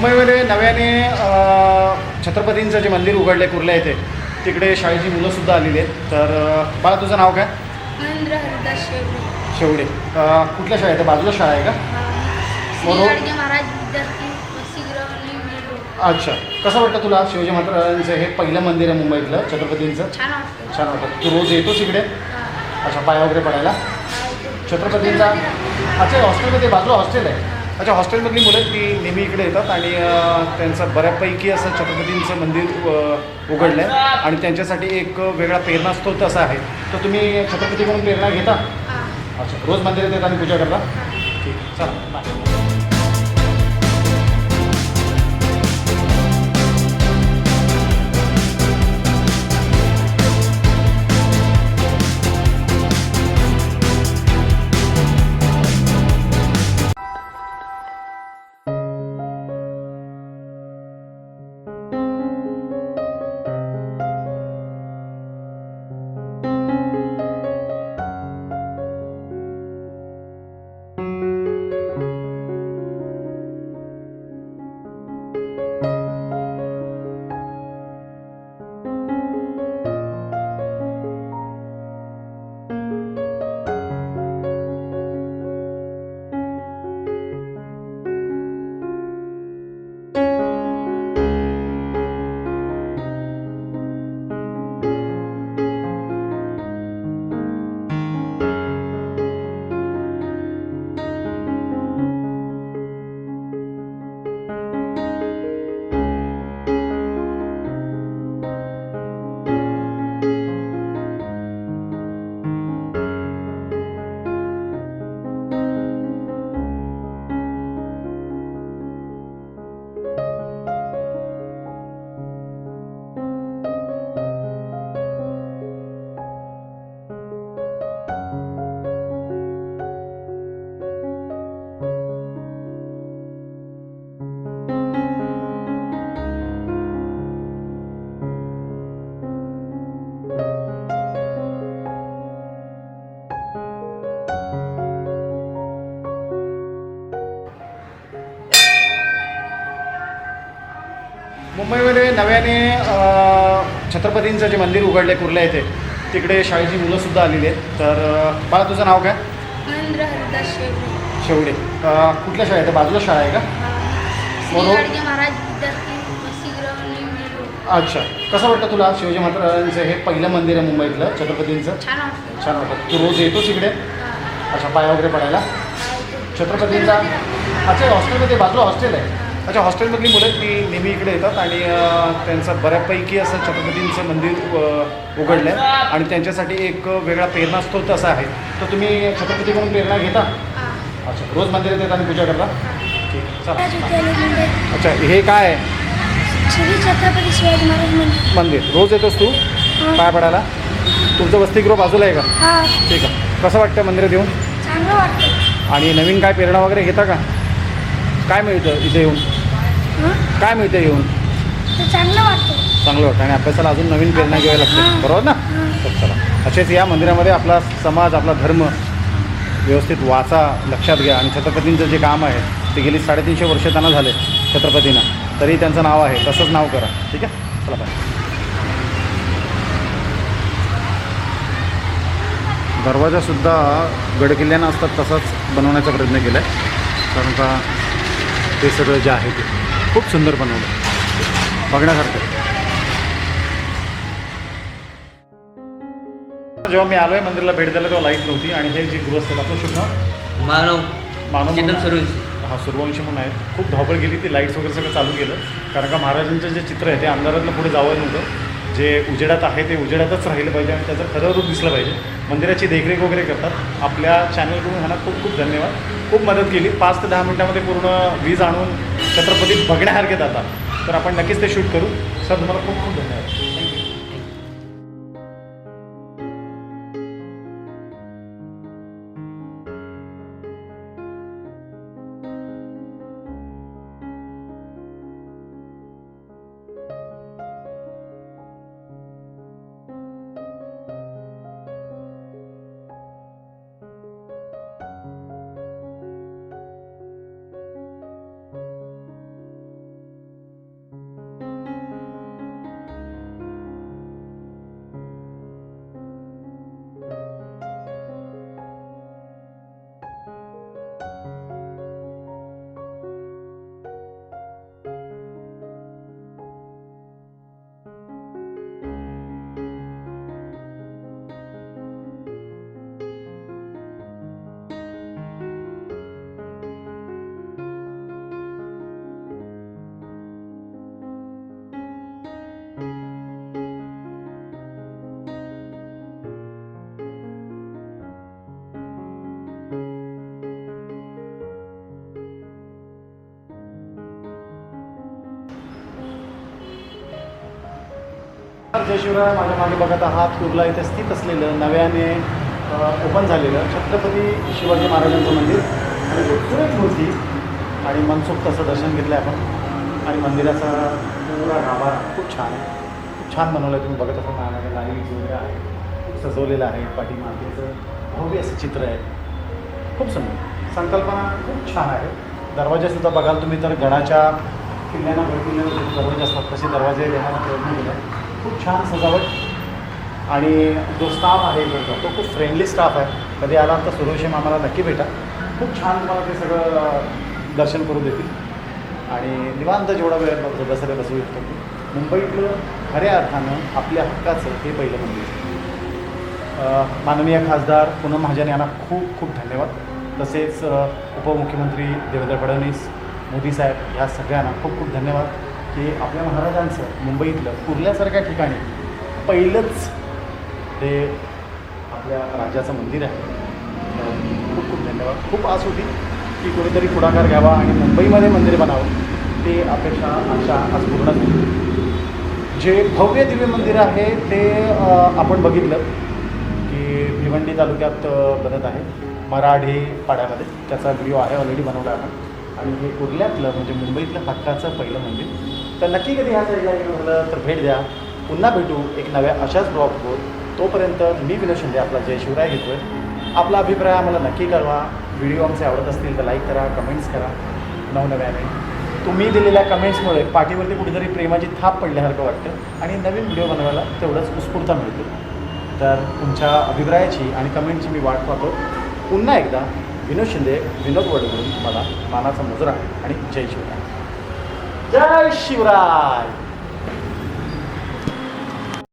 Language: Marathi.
मुंबईमध्ये नव्याने छत्रपतींचं जे मंदिर उघडलं आहे कुर्ला येथे तिकडे शाळेची मुलंसुद्धा आलेली आहेत. तर बाळा तुझं नाव काय? महेंद्र हरिदास शेवडे. कुठल्या शाळेत आहे? बाजूला शाळा आहे का? अच्छा. कसं वाटतं तुला शिवाजी महाराजांचं हे पहिलं मंदिर आहे मुंबईतलं छत्रपतींचं? छान वाटतं तू रोज येतोस इकडे. अच्छा पाया वगैरे पडायला. छत्रपतींचा अच्छा हॉस्टेलमध्ये बाजूला हॉस्टेल आहे. अच्छा हॉस्टेलमधली मुलं ती नेहमी इकडे येतात आणि त्यांचं बऱ्यापैकी असं छत्रपतींचं मंदिर उघडलं आहे आणि त्यांच्यासाठी एक वेगळा प्रेरणास्त्रोत असा आहे. तर तुम्ही छत्रपतीकडून प्रेरणा घेता. अच्छा रोज मंदिरात येता आणि पूजा करता? ठीक आहे चला मुंबईमध्ये नव्याने छत्रपतींचं जे मंदिर उघडलं आहे कुर्ला येथे तिकडे शाळेची मुलंसुद्धा आलेली आहेत. तर बाळा तुझं नाव काय? महेंद्र हरिदास शेवडे. कुठल्या शाळेत? आहे बाजूला शाळा आहे का? अच्छा. कसं वाटतं तुला शिवाजी महाराजांचं हे पहिलं मंदिर आहे मुंबईतलं छत्रपतींचं? छान वाटतं. तू रोज येतोस इकडे. अच्छा पाया वगैरे पडायला. छत्रपतींचा? अच्छा हॉस्टेलमध्ये बाजूला हॉस्टेल आहे. अच्छा हॉस्टेलमधली मुलं ती नेहमी इकडे येतात आणि त्यांचं बऱ्यापैकी असं छत्रपतींचं मंदिर उघडलं आहे आणि त्यांच्यासाठी एक वेगळा प्रेरणास्त्रोत असा आहे. तर तुम्ही छत्रपतीकडून प्रेरणा घेता. अच्छा रोज मंदिरात येता आणि पूजा करता? ठीक चला. अच्छा हे काय आहे? छत्रपती मंदिर. रोज येतोस तू? पाया पडायला? तुमचं वसतिगृह बाजूला आहे का? हा. ठीक आहे. कसं वाटतं मंदिरात येऊन आणि नवीन काय प्रेरणा वगैरे घेता का? काय मिळतं इथे येऊन? काय मिळतं येऊन? चांगलं वाटतं. चांगलं वाटतं. आणि अभ्यासाला अजून नवीन प्रेरणा घ्यावी लागते. बरोबर ना? तर चला. असेच या मंदिरामध्ये आपला समाज आपला धर्म व्यवस्थित वाचा लक्षात घ्या. आणि छत्रपतींचं जे काम आहे ते गेली साडेतीनशे वर्ष त्यांना झाले छत्रपतींना. तरी त्यांचं नाव आहे. तसंच नाव करा. ठीक आहे? चला बाय दरवाजासुद्धा गडकिल्ल्यानं असतात तसाच बनवण्याचा प्रयत्न केला आहे कारण का ते सगळं जे आहे ते खूप सुंदर बनवलं. आहे. बघण्यासारखं. आहे. जेव्हा मी आलोय मंदिराला भेट द्यायला तेव्हा लाइट नव्हती आणि हे जे गृहस्थ आहेत, आपलं शुभ नाव? मानव. मानव चेतन म्हणून- हा सूर्यवंशी म्हणून आहेत खूप धावपळ केली ती लाईट्स वगैरे सगळं चालू केलं. कारण का महाराजांचं जे चित्र आहे ते अंधारातलं पुढे जावं नव्हतं. जे उजेडात आहे ते उजेडातच राहिलं पाहिजे आणि त्याचं खरं रूप दिसलं पाहिजे. मंदिराची देखरेख वगैरे करतात. आपल्या चॅनलकडून ह्यांना खूप खूप धन्यवाद. खूप मदत केली. पाच ते दहा मिनिटामध्ये पूर्ण वीज आणून छत्रपती बघण्यासारखे जातात. तर आपण नक्कीच ते शूट करू. सर तुम्हाला खूप खूप धन्यवाद. थँक्यू जय शिवराय माझ्या मागे बघत आहात. कुर्ला इथे स्थित असलेलं नव्याने ओपन झालेलं छत्रपती शिवाजी महाराजांचं मंदिर. आणि सुरेख मूर्ती आणि मनसोक्त असं दर्शन घेतलं आहे आपण. आणि मंदिराचा पुरा गाभा खूप छान आहे. खूप छान बनवलं आहे तुम्ही. बघत असाल नानाने लाइट वगैरे आहे सजवलेलं आहे. पाठीमागेचं भव्य असं चित्र आहे. खूप सुंदर. संकल्पना खूप छान आहे. दरवाजेसुद्धा बघाल तुम्ही तर गडाच्या किल्ल्यांना भरपूर दरवाजे असतात तसे दरवाजे देण्याचा प्रयत्न केला खूप छान सजावट आणि जो स्टाफ आहे इकडचा तो खूप फ्रेंडली स्टाफ आहे. कधी आला तर सुरेश मामाला नक्की भेटा. खूप छान तुम्हाला ते सगळं दर्शन करू देतील. आणि निवांत जेवढा वेळ बघतो दसऱ्या बसू शकतो. मुंबईतलं खऱ्या अर्थानं आपल्या हक्काचं हे पहिलं मंदिर. माननीय खासदार पूनम महाजन यांना खूप खूप धन्यवाद. तसेच उपमुख्यमंत्री देवेंद्र फडणवीस मोदी साहेब ह्या सगळ्यांना खूप खूप धन्यवाद. की आपल्या महाराजांचं मुंबईतलं कुर्ल्यासारख्या ठिकाणी पहिलंच ते आपल्या राज्याचं मंदिर आहे. खूप खूप धन्यवाद. खूप आस होती की कोणीतरी पुढाकार घ्यावा आणि मुंबईमध्ये मंदिर बनावं. ते अपेक्षा आशा आज पूर्ण झाली. जे भव्य दिव्य मंदिर आहे ते आपण बघितलं की भिवंडी तालुक्यात बनत आहे. मराठी पाड्यामध्ये. त्याचा व्हिडिओ आहे ऑलरेडी बनवला आपण आणि हे कुर्ल्यातलं म्हणजे मुंबईतलं हक्काचं पहिलं मंदिर. तर नक्की कधी ह्या साईडला येणं झालं तर भेट द्या. पुन्हा भेटू एक नव्या अशाच ब्लॉगवर तोपर्यंत मी विनोद शिंदे आपला जय शिवराय घेतोय. आपला अभिप्राय आम्हाला नक्की कळवा. व्हिडिओ आमचे आवडत असतील तर लाईक करा कमेंट्स करा. नवनव्याने. तुम्ही दिलेल्या कमेंट्समुळे पाठीवरती कुठेतरी प्रेमाची थाप पडल्यासारखं वाटतं आणि नवीन व्हिडिओ बनवायला तेवढंच उत्स्फूर्त मिळते. तर तुमच्या अभिप्रायाची आणि कमेंटची मी वाट पाहतो. पुन्हा एकदा विनोद शिंदे विनोद वडकडून मला मानाचा मुजरा आणि जय शिवराय. जय शिवराय.